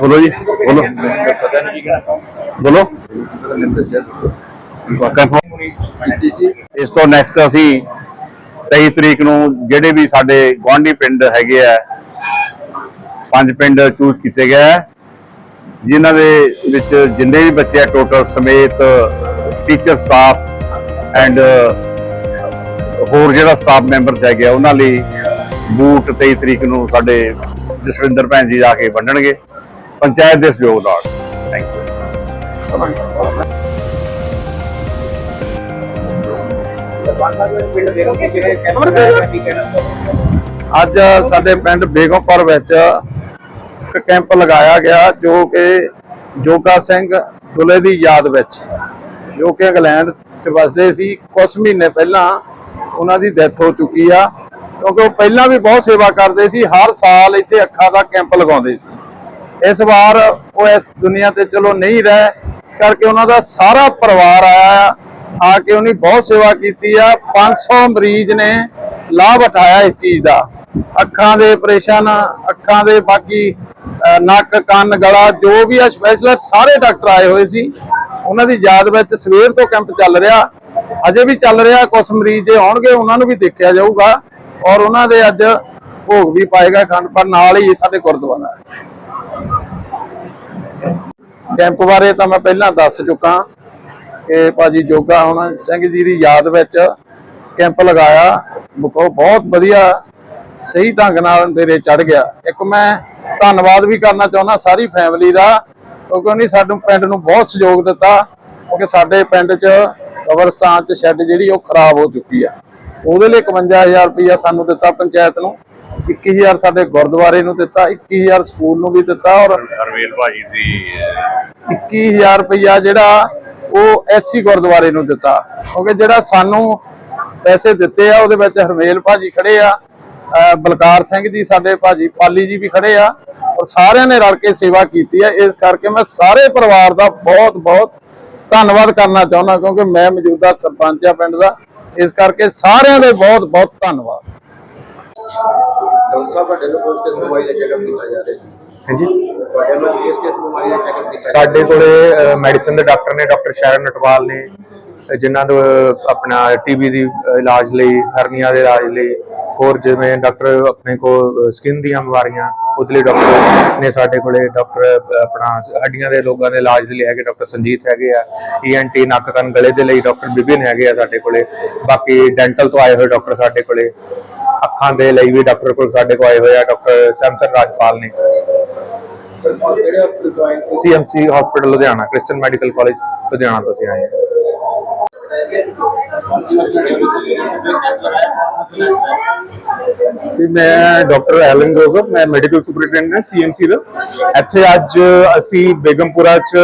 ਬੋਲੋ ਜੀ, ਬੋਲੋ। ਬੋਲੋ। ਇਸ ਤੋਂ ਨੈਕਸਟ ਅਸੀਂ 23 ਤਰੀਕ ਨੂੰ ਜਿਹੜੇ ਵੀ ਸਾਡੇ ਗੁਆਂਢੀ ਪਿੰਡ ਹੈਗੇ ਆ, ਪੰਜ ਪਿੰਡ ਚੂਜ਼ ਕੀਤੇ ਗਏ ਆ, ਜਿਨ੍ਹਾਂ ਦੇ ਵਿੱਚ ਜਿੰਨੇ ਵੀ ਬੱਚੇ ਆ ਟੋਟਲ ਸਮੇਤ ਟੀਚਰ ਸਟਾਫ ਐਂਡ ਹੋਰ ਜਿਹੜਾ ਸਟਾਫ ਮੈਂਬਰ ਹੈਗੇ ਆ, ਉਹਨਾਂ ਲਈ ਬੂਟ 23 ਤਰੀਕ ਨੂੰ ਸਾਡੇ ਜਸਵਿੰਦਰ ਭੈਣ ਜੀ ਜਾ ਕੇ ਵੰਡਣਗੇ। ਪੰਚਾਇਤ ਦੇ ਸਹਿਯੋਗ ਨਾਲ। ਥੈਂਕ ਯੂ ਅੱਜ ਸਾਡੇ ਪਿੰਡ ਬੇਗਮਪੁਰ ਵਿੱਚ ਇੱਕ ਕੈਂਪ ਲਗਾਇਆ ਗਿਆ ਜੋ ਕਿ ਜੋਗਾ ਸਿੰਘ ਦੁਲੇ ਦੀ ਯਾਦ ਵਿੱਚ, ਜੋ ਕਿ ਇੰਗਲੈਂਡ 'ਚ ਵਸਦੇ ਸੀ। ਕੁਝ ਮਹੀਨੇ ਪਹਿਲਾਂ ਉਹਨਾਂ ਦੀ ਡੈਥ ਹੋ ਚੁੱਕੀ ਆ। ਕਿਉਂਕਿ ਉਹ ਪਹਿਲਾਂ ਵੀ ਬਹੁਤ ਸੇਵਾ ਕਰਦੇ ਸੀ, ਹਰ ਸਾਲ ਇੱਥੇ ਅੱਖਾਂ ਦਾ ਕੈਂਪ ਲਗਾਉਂਦੇ ਸੀ। ਇਸ ਵਾਰ ਉਹ ਇਸ ਦੁਨੀਆ ਤੇ ਚਲੋ ਨਹੀਂ ਰਹੇ, ਇਸ ਕਰਕੇ ਉਹਨਾਂ ਦਾ ਸਾਰਾ ਪਰਿਵਾਰ ਆਇਆ, ਆ ਕੇ ਉਹਨੇ ਬਹੁਤ ਸੇਵਾ ਕੀਤੀ ਆ। 500 ਮਰੀਜ਼ ਨੇ ਲਾਭ ਉਠਾਇਆ ਇਸ ਚੀਜ਼ ਦਾ। ਅੱਖਾਂ ਦੇ ਆਪਰੇਸ਼ਨ, ਅੱਖਾਂ ਦੇ ਬਾਕੀ ਨੱਕ, ਕੰਨ, ਗਲਾ, ਜੋ ਵੀ ਆ ਸਪੈਸ਼ਲਿਸਟ ਸਾਰੇ ਡਾਕਟਰ ਆਏ ਹੋਏ ਸੀ। ਉਹਨਾਂ ਦੀ ਯਾਦ ਵਿੱਚ ਸਵੇਰ ਤੋਂ ਕੈਂਪ ਚੱਲ ਰਿਹਾ। ਅਜੇ ਵੀ ਚੱਲ ਰਿਹਾ ਕੁਝ ਮਰੀਜ਼ ਜੇ ਆਉਣਗੇ, ਉਹਨਾਂ ਨੂੰ ਵੀ ਦੇਖਿਆ ਜਾਊਗਾ। ਔਰ ਉਹਨਾਂ ਦੇ ਅੱਜ ਭੋਗ ਵੀ ਪਾਏਗਾ ਖੰਡ ਪਰ ਨਾਲ ਹੀ ਸਾਡੇ ਗੁਰਦੁਆਰਾ ਕੈਂਪ ਬਾਰੇ ਤਾਂ ਮੈਂ ਪਹਿਲਾਂ ਦੱਸ ਚੁੱਕਾ ਕਿ ਭਾਜੀ ਜੋਗਾ ਹੁਣ ਸਿੰਘ ਜੀ ਦੀ ਯਾਦ ਵਿੱਚ ਕੈਂਪ ਲਗਾਇਆ। ਬਹੁਤ ਬਹੁਤ ਵਧੀਆ ਸਹੀ ਢੰਗ ਨਾਲ ਤੇਰੇ ਚੜ ਗਿਆ। ਇੱਕ ਮੈਂ ਧੰਨਵਾਦ ਵੀ ਕਰਨਾ ਚਾਹੁੰਦਾ ਸਾਰੀ ਫੈਮਿਲੀ ਦਾ, ਕਿਉਂਕਿ ਉਹਨੇ ਸਾਨੂੰ ਪਿੰਡ ਨੂੰ ਬਹੁਤ ਸਹਿਯੋਗ ਦਿੱਤਾ ਕਿਉਂਕਿ ਸਾਡੇ ਪਿੰਡ 'ਚ ਕਬਰਸਤਾਨ 'ਚ ਸ਼ੈੱਡ ਜਿਹੜੀ ਉਹ ਖਰਾਬ ਹੋ ਚੁੱਕੀ ਆ। ਉਹਦੇ ਲਈ 51000 ਰੁਪਇਆ ਸਾਨੂੰ ਦਿੱਤਾ ਪੰਚਾਇਤ ਨੂੰ 21000 ਸਾਡੇ ਗੁਰਦੁਆਰੇ ਨੂੰ ਦਿੱਤਾ 21000 ਸਕੂਲ ਨੂੰ ਵੀ ਦਿੱਤਾ ਔਰ ਹਰਵੇਲ ਭਾਜੀ ਦੀ 21000 ਰੁਪਇਆ ਜਿਹੜਾ ਉਹ ਐਸਸੀ ਗੁਰਦੁਆਰੇ ਨੂੰ ਦਿੱਤਾ। ਕਿਉਂਕਿ ਜਿਹੜਾ ਸਾਨੂੰ ਪੈਸੇ ਦਿੱਤੇ ਆ ਉਹਦੇ ਵਿੱਚ ਹਰਮੇਲ ਭਾਜੀ ਖੜੇ ਆ ਬਲਕਾਰ ਸਿੰਘ ਜੀ ਸਾਡੇ ਭਾਜੀ ਪਾਲੀ ਜੀ ਵੀ ਖੜੇ ਆ ਔਰ ਸਾਰਿਆਂ ਨੇ ਰਲ ਕੇ ਸੇਵਾ ਕੀਤੀ ਆ। ਇਸ ਕਰਕੇ ਮੈਂ ਸਾਰੇ ਪਰਿਵਾਰ ਦਾ ਬਹੁਤ ਬਹੁਤ ਧੰਨਵਾਦ ਕਰਨਾ ਚਾਹੁੰਦਾ ਕਿਉਂਕਿ ਮੈਂ ਮੌਜੂਦਾ ਸਰਪੰਚ ਆ ਪਿੰਡ ਦਾ। ਇਸ ਕਰਕੇ ਸਾਰਿਆਂ ਦੇ ਬਹੁਤ ਬਹੁਤ ਧੰਨਵਾਦ। ਸਾਡੇ ਕੋਲੇ ਮੈਡੀਸਨ ਦੇ ਡਾਕਟਰ ਨੇ ਡਾਕਟਰ ਸ਼ਰਨ ਨਟਵਾਲ ਨੇ ਜਿਨ੍ਹਾਂ ਦਾ ਆਪਣਾ ਟੀਬੀ ਦੀ ਇਲਾਜ ਲਈ ਹਰਨੀਆਂ ਦੇ ਇਲਾਜ ਲਈ ਹੋਰ ਜਿਵੇਂ ਡਾਕਟਰ ਆਪਣੇ ਕੋ ਸਕਿਨ ਦੀਆਂ ਬਿਮਾਰੀਆਂ ਉਹਦੇ ਡਾਕਟਰ ਨੇ ਸਾਡੇ ਕੋਲੇ ਡਾਕਟਰ ਆਪਣਾ ਹੱਡੀਆਂ ਦੇ ਰੋਗਾਂ ਦੇ ਇਲਾਜ ਦੇ ਲਈ ਹੈਗੇ ਡਾਕਟਰ ਸੰਜੀਤ ਹੈਗੇ ਆ ਈਐਨਟੀ ਨੱਕ ਕੰਨ ਗਲੇ ਦੇ ਲਈ ਡਾਕਟਰ ਬਿਬਿਨ ਹੈਗੇ ਆ ਸਾਡੇ ਕੋਲੇ, ਬਾਕੀ ਡੈਂਟਲ ਤੋਂ ਆਏ ਹੋਏ ਡਾਕਟਰ ਸਾਡੇ ਕੋਲੇ, ਅੱਖਾਂ ਦੇ ਲਈ ਵੀ ਡਾਕਟਰ ਕੋਲ ਸਾਡੇ ਕੋਲ ਆਏ ਹੋਏ ਆ ਡਾਕਟਰ ਸੈਮਸਨ ਰਾਜਪਾਲ ਨੇ। ਜਿਹੜੇ CMC hospital Ludhiana Christian medical college Ludhiana ਤੋਂ ਅਸੀਂ ਆਏ ਹਾਂ ਸੀ ਮੈਂ ਡਾਕਟਰ ਐਲਨ ਜੋਸਫ ਮੈਂ ਮੈਡੀਕਲ ਸੁਪਰਡੈਂਟ ਹਾਂ ਸੀਐਮਸੀ ਦਾ ਇੱਥੇ ਅੱਜ ਅਸੀਂ ਬੇਗਮਪੁਰਾ ਚ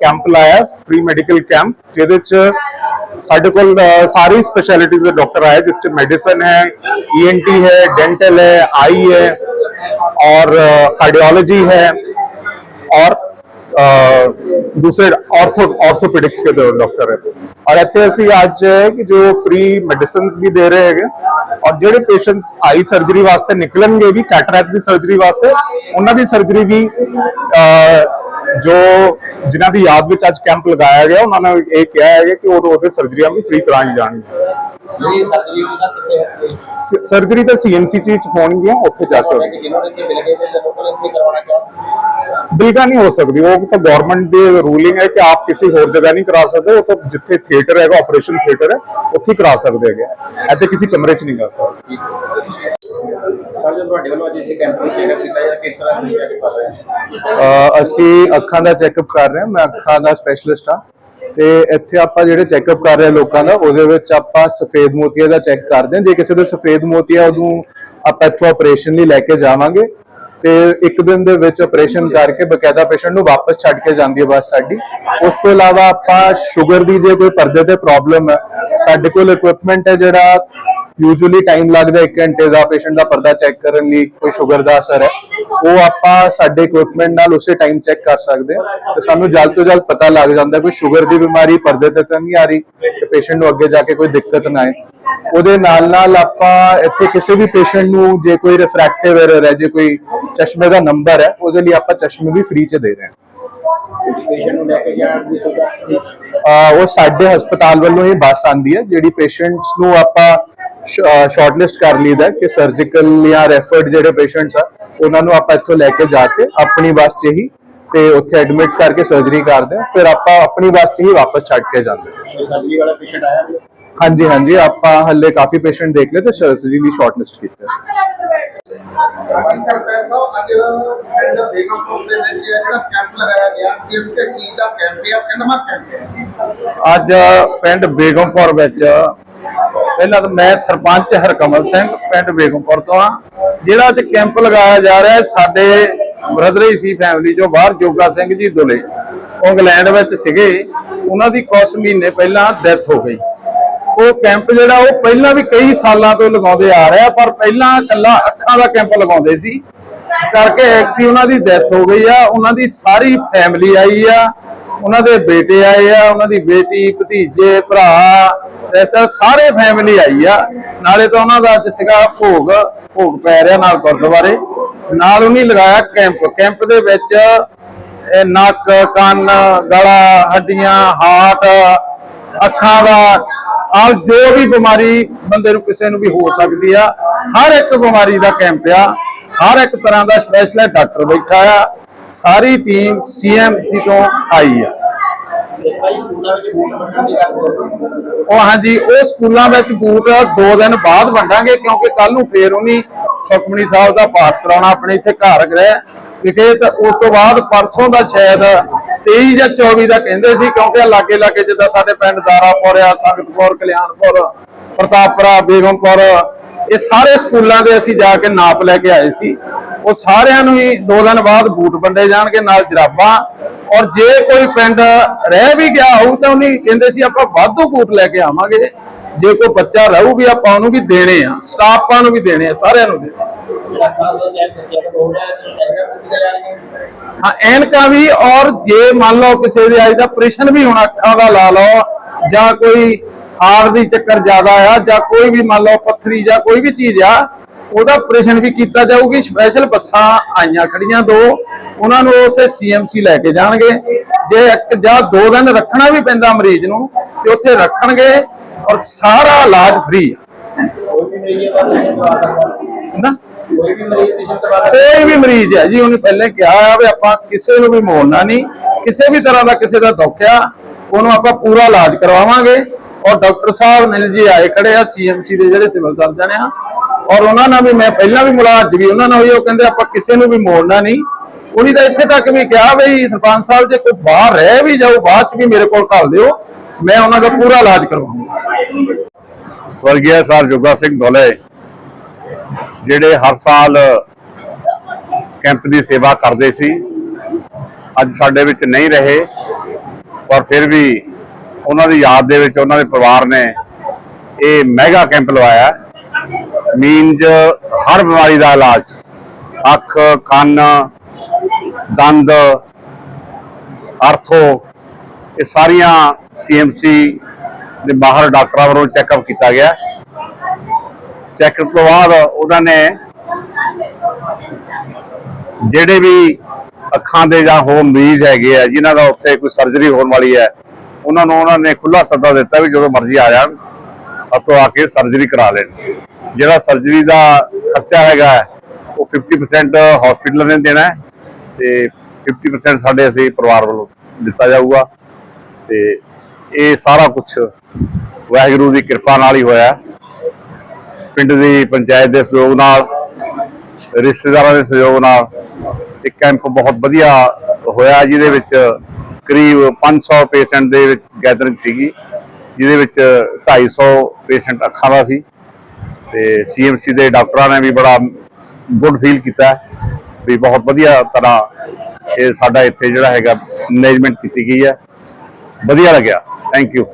ਕੈਂਪ ਲਾਇਆ ਫ੍ਰੀ ਮੈਡੀਕਲ ਕੈਂਪ ਜਿਹਦੇ ਚ ਸਾਡੇ ਕੋਲ ਅਹ, ਸਾਰੀ ਸਪੈਸ਼ਲਿਟੀਜ਼ ਦੇ ਡਾਕਟਰ ਆਏ ਜਿਸ ਚ ਮੈਡੀਸਨ ਹੈ ईएनटी है डेंटल है आई है और कार्डियोलॉजी है और ਅਹ, ਦੂਸਰੇ ਆਰਥੋ ਆਰਥੋਪੈਡਿਕਸ ਕੇ ਡਾਕਟਰ ਹੈ ਔਰ ਇੱਥੇ ਅਸੀਂ ਅੱਜ ਕਿ ਜੋ ਫ੍ਰੀ ਮੈਡੀਸਿਨਸ ਵੀ ਦੇ ਰਹੇ ਹੈਗੇ, ਔਰ ਜਿਹੜੇ ਪੇਸ਼ੈਂਟਸ ਆਈ ਸਰਜਰੀ ਵਾਸਤੇ ਨਿਕਲਣਗੇ ਵੀ ਕੈਟਰੈਕਟ ਦੀ ਸਰਜਰੀ ਵਾਸਤੇ, ਉਹਨਾਂ ਦੀ ਸਰਜਰੀ ਵੀ ਜੋ ਜਿਨ੍ਹਾਂ ਦੀ ਯਾਦ ਵਿੱਚ ਅੱਜ ਕੈਂਪ ਲਗਾਇਆ ਗਿਆ ਉਹਨਾਂ ਨੇ ਇਹ ਕਿਹਾ ਹੈ ਕਿ ਉਹ ਉਹਦੇ ਸਰਜਰੀਆਂ ਵੀ ਫ੍ਰੀ ਕਰਾਈ ਜਾਣਗੀਆਂ ਸਰਜਰੀ ਤਾਂ ਸੀਐਮਸੀ ਚ ਹੋਣਗੀਆਂ ਉੱਥੇ ਜਾ ਕੇ ਬਿਲਕੁਲ ਨਹੀਂ ਹੋ ਸਕਦੀ ਉਹ ਤਾਂ ਗਵਰਨਮੈਂਟ ਦੀ ਰੂਲਿੰਗ ਹੈ ਕਿ ਆਪ ਕਿਸੇ ਹੋਰ ਜਗ੍ਹਾ ਨਹੀਂ ਕਰਾ ਸਕਦੇ ਉਹ ਤਾਂ ਜਿੱਥੇ ਥੀਏਟਰ ਹੈਗਾ ਆਪਰੇਸ਼ਨ ਥੀਏਟਰ ਹੈ ਉੱਥੇ ਕਰਾ ਸਕਦੇ ਹੈਗੇ ਇੱਥੇ ਕਿਸੇ ਕਮਰੇ 'ਚ ਨਹੀਂ ਕਰ ਸਕਦੇ। ਅਸੀਂ ਅੱਖਾਂ ਦਾ ਚੈੱਕਅਪ ਕਰ ਰਹੇ ਹਾਂ, ਮੈਂ ਅੱਖਾਂ ਦਾ ਸਪੈਸ਼ਲਿਸਟ ਹਾਂ। ਤੇ ਇੱਥੇ ਆਪਾਂ ਜਿਹੜੇ ਚੈੱਕਅਪ ਕਰ ਰਹੇ ਲੋਕਾਂ ਦਾ, ਉਹਦੇ ਵਿੱਚ ਆਪਾਂ ਸਫੇਦ ਮੋਤੀਆ ਦਾ ਚੈੱਕ ਕਰਦੇ ਹਾਂ। ਜੇ ਕਿਸੇ ਦੇ ਸਫੇਦ ਮੋਤੀਆ ਉਹਨੂੰ ਆਪਾਂ ਇੱਥੋਂ ਆਪਰੇਸ਼ਨ ਲਈ ਲੈ ਕੇ ਜਾਵਾਂਗੇ, ਤੇ ਇੱਕ ਦਿਨ ਦੇ ਵਿੱਚ ਆਪਰੇਸ਼ਨ ਕਰਕੇ ਬਕਾਇਦਾ ਪੇਸ਼ੈਂਟ ਨੂੰ ਵਾਪਸ ਛੱਡ ਕੇ ਜਾਂਦੀ ਹੈ ਬਸ ਸਾਡੀ। ਉਸ ਤੋਂ ਇਲਾਵਾ ਆਪਾਂ ਸ਼ੂਗਰ ਦੀ ਜੇ ਕੋਈ ਪਰਦੇ ਤੇ ਪ੍ਰੋਬਲਮ ਹੈ, ਸਾਡੇ ਕੋਲ ਇਕਵਿਪਮੈਂਟ ਹੈ ਜਿਹੜਾ ਯੂਜੂਅਲੀ ਟਾਈਮ ਲੱਗਦਾ 1 ਘੰਟੇ ਦਾ ਪੇਸ਼ੈਂਟ ਦਾ ਪਰਦਾ ਚੈੱਕ ਕਰਨ ਲਈ, ਕੋਈ ਸ਼ੂਗਰ ਦਾ ਅਸਰ ਹੈ। ਉਹ ਆਪਾਂ ਸਾਡੇ ਇਕਵਿਪਮੈਂਟ ਨਾਲ ਉਸੇ ਟਾਈਮ ਚੈੱਕ ਕਰ ਸਕਦੇ ਹਾਂ। ਤੇ ਸਾਨੂੰ ਜਲਦ ਤੋਂ ਜਲਦ ਪਤਾ ਲੱਗ ਜਾਂਦਾ ਕੋਈ ਸ਼ੂਗਰ ਦੀ ਬਿਮਾਰੀ ਪਰਦੇ ਤੇ ਤਾਂ ਨਹੀਂ ਆ ਰਹੀ, ਤੇ ਪੇਸ਼ੈਂਟ ਨੂੰ ਅੱਗੇ ਜਾ ਕੇ ਕੋਈ ਦਿੱਕਤ ਨਾ ਆਏ। ਉਹਦੇ ਨਾਲ ਨਾਲ ਆਪਾਂ ਇੱਥੇ ਕਿਸੇ ਵੀ ਪੇਸ਼ੈਂਟ ਨੂੰ ਜੇ ਕੋਈ ਰਿਫਰੈਕਟਿਵ ਐਰਰ ਹੈ, ਜੇ ਕੋਈ ਚਸ਼ਮੇ ਦਾ ਨੰਬਰ ਹੈ, ਉਹਦੇ ਲਈ ਆਪਾਂ ਚਸ਼ਮੇ ਵੀ ਫ੍ਰੀ ਚ ਦੇ ਰਹੇ ਹਾਂ। ਪੇਸ਼ੈਂਟ ਨੂੰ ਲੈ ਕੇ ਜਾਣ ਦੀ ਸੁਵਿਧਾ ਅਹ ਉਹ ਸਾਡੇ ਹਸਪਤਾਲ ਵੱਲੋਂ ਇਹ ਬੱਸ ਆਂਦੀ ਹੈ, ਜਿਹੜੀ ਪੇਸ਼ੈਂਟਸ ਨੂੰ ਆਪਾਂ ਸ਼ਾਰਟਲਿਸਟ ਕਰ ਲਈਦਾ ਕਿ ਸਰਜੀਕਲ ਜਾਂ ਰੈਫਰਡ ਜਿਹੜੇ ਪੇਸ਼ੈਂਟਸ ਆ, ਉਹਨਾਂ ਨੂੰ ਆਪਾਂ ਇੱਥੋਂ ਲੈ ਕੇ ਜਾ ਕੇ ਆਪਣੀ ਬੱਸ 'ਚ ਹੀ ਤੇ ਉੱਥੇ ਐਡਮਿਟ ਕਰਕੇ ਸਰਜਰੀ ਕਰਦੇ ਹਾਂ। ਫਿਰ ਆਪਾਂ ਆਪਣੀ ਬੱਸ 'ਚ ਹੀ ਵਾਪਸ ਛੱਡ ਕੇ ਜਾਂਦੇ ਹਾਂ। ਸਰਜਰੀ ਵਾਲਾ ਪੇਸ਼ੈਂਟ ਆਇਆ ਹਾਂਜੀ ਹਾਂਜੀ, ਆਪਾਂ ਹੱਲੇ ਕਾਫੀ ਪੇਸ਼ੈਂਟ ਦੇਖ ਲਏ ਤੇ ਸਰਜਰੀ ਵੀ ਸ਼ਾਰਟਲਿਸਟ ਕੀਤੀ ਹੈ ਸਰਪੰਚ ਸਾਹਿਬ ਅੱਜ ਪਿੰਡ ਬੇਗਮਪੁਰ ਦੇ ਵਿੱਚ ਜਿਹੜਾ ਕੈਂਪ ਲਗਾਇਆ ਗਿਆ ਕਿਸ ਕਿਸ ਚੀਜ਼ ਦਾ ਕੈਂਪ ਹੈ ਕਿੰਨਾ ਕੈਂਪ ਹੈ ਅੱਜ ਪਿੰਡ ਬੇਗਮਪੁਰ ਵਿੱਚ ਪਹਿਲਾਂ ਤਾਂ ਮੈਂ ਸਰਪੰਚ ਹਰਕਮਲ ਸਿੰਘ ਪਿੰਡ ਬੇਗਮਪੁਰ ਤੋਂ ਆ ਜਿਹੜਾ ਅੱਜ ਕੈਂਪ ਲਗਾਇਆ ਜਾ ਰਿਹਾ ਸਾਡੇ ਬ੍ਰਦਰ ਹੀ ਸੀ ਫੈਮਿਲੀ ਜੋ ਬਾਹਰ, ਜੋਗਾ ਸਿੰਘ ਜੀ ਦੁਲੇ। ਇੰਗਲੈਂਡ ਵਿੱਚ ਸੀਗੇ। ਉਹਨਾਂ ਦੀ ਕੁਝ ਮਹੀਨੇ ਪਹਿਲਾਂ ਡੈਥ ਹੋ ਗਈ। ਉਹ ਕੈਂਪ ਜਿਹੜਾ ਉਹ ਪਹਿਲਾਂ ਵੀ ਕਈ ਸਾਲਾਂ ਤੋਂ ਲਗਾਉਂਦੇ ਆ ਰਿਹਾ, ਪਰ ਪਹਿਲਾਂ ਇਕੱਲਾ ਅੱਖਾਂ ਦਾ ਕੈਂਪ ਲਗਾਉਂਦੇ ਸੀ। ਕਰਕੇ ਐਕਟੀ ਉਹਨਾਂ ਦੀ ਡੈਥ ਹੋ ਗਈ ਆ, ਉਹਨਾਂ ਦੀ ਸਾਰੀ ਫੈਮਿਲੀ ਆਈ ਆ, ਉਹਨਾਂ ਦੇ ਬੇਟੇ ਆਏ ਆ, ਉਹਨਾਂ ਦੀ ਬੇਟੀ, ਭਤੀਜੇ, ਭਰਾ ਰਿਸ਼ਤੇਦਾਰ ਸਾਰੇ ਫੈਮਿਲੀ ਆਈ ਆ। ਨਾਲੇ ਤਾਂ ਉਹਨਾਂ ਦਾ ਅੱਜ ਸੀਗਾ ਭੋਗ ਭੋਗ ਪੈ ਰਿਹਾ ਨਾਲ ਗੁਰਦੁਆਰੇ। ਨਾਲ ਉਹਨੇ ਲਗਾਇਆ ਕੈਂਪ ਕੈਂਪ ਦੇ ਵਿੱਚ ਇਹ ਨੱਕ, ਕੰਨ, ਗਲਾ, ਹੱਡੀਆਂ, ਹਾਰਟ, ਅੱਖਾਂ ਦਾ ਆ ਜੋ ਵੀ ਬਿਮਾਰੀ ਬੰਦੇ ਨੂੰ ਕਿਸੇ ਨੂੰ ਵੀ ਹੋ ਸਕਦੀ ਆ, ਹਰ ਇੱਕ ਬਿਮਾਰੀ ਦਾ ਕੈਂਪ ਆ, ਹਰ ਇੱਕ ਤਰ੍ਹਾਂ ਦਾ ਸਪੈਸ਼ਲਿਸਟ ਡਾਕਟਰ ਬੈਠਾ ਆ, ਸਾਰੀ ਟੀਮ ਸੀਐਮਜੀ ਤੋਂ ਆਈ ਆ। ਉਹ ਹਾਂਜੀ, ਉਹ ਸਕੂਲਾਂ ਵਿੱਚ ਬੂਟ ਦੋ ਦਿਨ ਬਾਅਦ ਵੰਡਾਂਗੇ ਕਿਉਂਕਿ ਕੱਲ ਨੂੰ ਫੇਰ ਉਹਨੀ ਸੁਖਮਨੀ ਸਾਹਿਬ ਦਾ ਪਾਠ ਕਰਾਉਣਾ, ਆਪਣੇ ਇੱਥੇ ਘਰ ਗ੍ਰਹਿ। ਵਿਖੇ ਤਾਂ ਉਸ ਤੋਂ ਬਾਅਦ ਪਰਸੋਂ ਦਾ ਸ਼ਾਇਦ 23 ਜਾਂ 24 ਦਾ ਕਹਿੰਦੇ ਸੀ, ਕਿਉਂਕਿ ਲਾਗੇ ਲਾਗੇ ਜਿੱਦਾਂ ਸਾਡੇ ਪਿੰਡ ਦਾਰਾਪੁਰ ਆ, ਸੰਗਤਪੁਰ, ਕਲਿਆਣਪੁਰ, ਪ੍ਰਤਾਪਪੁਰਾ, ਬੇਗਮਪੁਰ, ਇਹ ਸਾਰੇ ਸਕੂਲਾਂ ਦੇ ਅਸੀਂ ਜਾ ਕੇ ਨਾਪ ਲੈ ਕੇ ਆਏ ਸੀ। ਉਹ ਸਾਰਿਆਂ ਨੂੰ ਹੀ ਦੋ ਦਿਨ ਬਾਅਦ ਬੂਟ ਵੰਡੇ ਜਾਣਗੇ, ਨਾਲ ਜਰਾਬਾਂ। ਔਰ ਜੇ ਕੋਈ ਪਿੰਡ ਰਹਿ ਵੀ ਗਿਆ ਹੋਊ ਤਾਂ ਉਹਨੇ ਕਹਿੰਦੇ ਸੀ, ਆਪਾਂ ਵਾਧੂ ਬੂਟ ਲੈ ਕੇ ਆਵਾਂਗੇ। ਜੇ ਕੋਈ ਬੱਚਾ ਰਹੂ ਵੀ ਆਪਾਂ ਉਹਨੂੰ ਵੀ ਦੇਣੇ ਆ, ਸਟਾਫਾਂ ਨੂੰ ਵੀ ਦੇਣੇ ਆ, ਸਾਰਿਆਂ ਨੂੰ ਦੇਣੇ ਹਾਂ, ਐਨਕਾਂ ਵੀ, ਔਰ ਜੇ ਮੰਨ ਲਓ ਕਿਸੇ ਦੇ ਅੱਜ ਦਾ ਆਪਰੇਸ਼ਨ ਵੀ ਹੋਣਾ ਅੱਖਾਂ ਦਾ ਲਾ ਲਓ, ਜਾਂ ਕੋਈ ਹਾਰਟ ਦੀ ਚੱਕਰ ਜ਼ਿਆਦਾ ਆ, ਜਾਂ ਕੋਈ ਵੀ ਮੰਨ ਲਓ ਪੱਥਰੀ ਜਾਂ ਕੋਈ ਵੀ ਚੀਜ਼ ਆ, ਉਹਦਾ ਆਪਰੇਸ਼ਨ ਵੀ ਕੀਤਾ ਜਾਊਗੀ। ਸਪੈਸ਼ਲ ਬੱਸਾਂ ਆਈਆਂ ਖੜੀਆਂ ਦੋ, ਉਹਨਾਂ ਨੂੰ ਉੱਥੇ ਸੀਐਮਸੀ ਲੈ ਕੇ ਜਾਣਗੇ। ਜੇ ਇੱਕ ਜਾਂ ਦੋ ਦਿਨ ਰੱਖਣਾ ਵੀ ਪੈਂਦਾ ਮਰੀਜ਼ ਨੂੰ, ਤੇ ਉੱਥੇ ਰੱਖਣਗੇ। ਔਰ ਸਾਰਾ ਇਲਾਜ ਫ੍ਰੀ ਆ। ਕੋਈ ਨਾ? ਕੋਈ ਵੀ ਮਰੀਜ਼ ਹੈ ਜੀ, ਉਹਨੇ ਪਹਿਲੇ ਕਿਹਾ ਆ ਵੀ ਆਪਾਂ ਕਿਸੇ ਨੂੰ ਵੀ ਮੋੜਨਾ ਨਹੀਂ, ਕਿਸੇ ਵੀ ਤਰ੍ਹਾਂ ਦਾ ਕਿਸੇ ਦਾ ਦੁੱਖ ਉਹਨੂੰ ਆਪਾਂ ਪੂਰਾ ਇਲਾਜ ਕਰਵਾਵਾਂਗੇ। ਔਰ ਡਾਕਟਰ ਸਾਹਿਬ ਨੇ ਜੀ ਆਏ ਖੜੇ ਆ ਸੀਐਮਸੀ ਦੇ ਜਿਹੜੇ ਸਿਵਲ ਸਰਜਨ ਆ, ਔਰ ਉਹਨਾਂ ਨਾਲ ਵੀ ਮੈਂ ਪਹਿਲਾਂ ਵੀ ਮੁਲਾਕਾਤ ਵੀ ਉਹਨਾਂ ਨਾਲ ਹੋਈ ਉਹ ਕਹਿੰਦੇ ਆਪਾਂ ਕਿਸੇ ਨੂੰ ਵੀ ਮੋੜਨਾ ਨਹੀਂ। ਉਹਨੀ ਤਾਂ ਇੱਥੇ ਤੱਕ ਵੀ ਕਿਹਾ ਬਈ ਸਰਪੰਚ ਸਾਹਿਬ ਜੇ ਕੋਈ ਬਾਹਰ ਰਹਿ ਵੀ ਜਾਓ ਬਾਅਦ ਚ ਵੀ ਮੇਰੇ ਕੋਲ ਘੱਲ ਦਿਓ। ਮੈਂ ਉਹਨਾਂ ਦਾ ਪੂਰਾ ਇਲਾਜ ਕਰਵਾਉਂਗਾ ਸਵਰਗੀ ਸਰ ਜੋਗਾ ਸਿੰਘ ਧੋਲੇ ਜਿਹੜੇ ਹਰ ਸਾਲ ਕੈਂਪ ਦੀ ਸੇਵਾ ਕਰਦੇ ਸੀ, ਅੱਜ ਸਾਡੇ ਵਿੱਚ ਨਹੀਂ ਰਹੇ, ਪਰ ਫਿਰ ਵੀ ਉਹਨਾਂ ਦੀ ਯਾਦ ਦੇ ਵਿੱਚ ਉਹਨਾਂ ਦੇ ਪਰਿਵਾਰ ਨੇ ਇਹ ਮੈਗਾ ਕੈਂਪ ਲਵਾਇਆ। ਮੀਨਜ ਹਰ ਬਿਮਾਰੀ ਦਾ ਇਲਾਜ, ਅੱਖ, ਕੰਨ, ਦੰਦ, ਅਰਥੋ ਇਹ ਸਾਰੀਆਂ ਸੀਐਮਸੀ ਦੇ ਬਾਹਰ ਡਾਕਟਰਾਂ ਵੱਲੋਂ ਚੈੱਕਅਪ ਕੀਤਾ ਗਿਆ। ਚੈੱਕਅਪ ਤੋਂ ਬਾਅਦ ਉਹਨਾਂ ਨੇ ਜਿਹੜੇ ਵੀ ਅੱਖਾਂ ਦੇ ਜਾਂ ਹੋਰ ਮਰੀਜ਼ ਹੈਗੇ ਆ, ਜਿਨ੍ਹਾਂ ਦਾ ਉੱਥੇ ਕੋਈ ਸਰਜਰੀ ਹੋਣ ਵਾਲੀ ਹੈ, ਉਹਨਾਂ ਨੂੰ ਉਹਨਾਂ ਨੇ ਖੁੱਲਾ ਸੱਦਾ ਦਿੱਤਾ ਵੀ ਜਦੋਂ ਮਰਜ਼ੀ ਆ ਜਾਣ ਉੱਥੋਂ ਆ ਕੇ ਸਰਜਰੀ ਕਰਾ ਲੈਣ। ਜਿਹੜਾ ਸਰਜਰੀ ਦਾ ਖਰਚਾ ਹੈਗਾ, ਉਹ 50% ਹਸਪੀਟਲ ਨੇ ਦੇਣਾ ਹੈ ਤੇ 50% ਸਾਡੇ ਅਸੀਂ ਪਰਿਵਾਰ ਵੱਲੋਂ ਦਿੱਤਾ ਜਾਊਗਾ। ਤੇ ਇਹ ਸਾਰਾ ਕੁਝ ਵਾਹਿਗੁਰੂ ਦੀ ਕਿਰਪਾ ਨਾਲ ਹੀ ਹੋਇਆ। ਪਿੰਡ ਦੀ ਪੰਚਾਇਤ ਦੇ ਸਹਿਯੋਗ ਨਾਲ, ਰਿਸ਼ਤੇਦਾਰਾਂ ਦੇ ਸਹਿਯੋਗ ਨਾਲ ਇਹ ਕੈਂਪ ਬਹੁਤ ਵਧੀਆ ਹੋਇਆ, ਜਿਹਦੇ ਵਿੱਚ ਕਰੀਬ 500 ਪੇਸ਼ੈਂਟ ਦੇ ਵਿੱਚ ਗੈਦਰਿੰਗ ਸੀਗੀ, ਜਿਹਦੇ ਵਿੱਚ 250 ਪੇਸ਼ੈਂਟ ਅੱਖਾਂ ਦਾ ਸੀ ਤੇ ਸੀਐਮਸੀ ਦੇ ਡਾਕਟਰਾਂ ਨੇ ਵੀ ਬੜਾ ਗੁੱਡ ਫੀਲ ਕੀਤਾ ਵੀ ਬਹੁਤ ਵਧੀਆ ਤਰ੍ਹਾਂ ਇਹ ਸਾਡਾ ਇੱਥੇ ਜਿਹੜਾ ਹੈਗਾ ਮੈਨੇਜਮੈਂਟ ਕੀਤੀ ਗਈ ਹੈ। ਵਧੀਆ ਲੱਗਿਆ। Thank you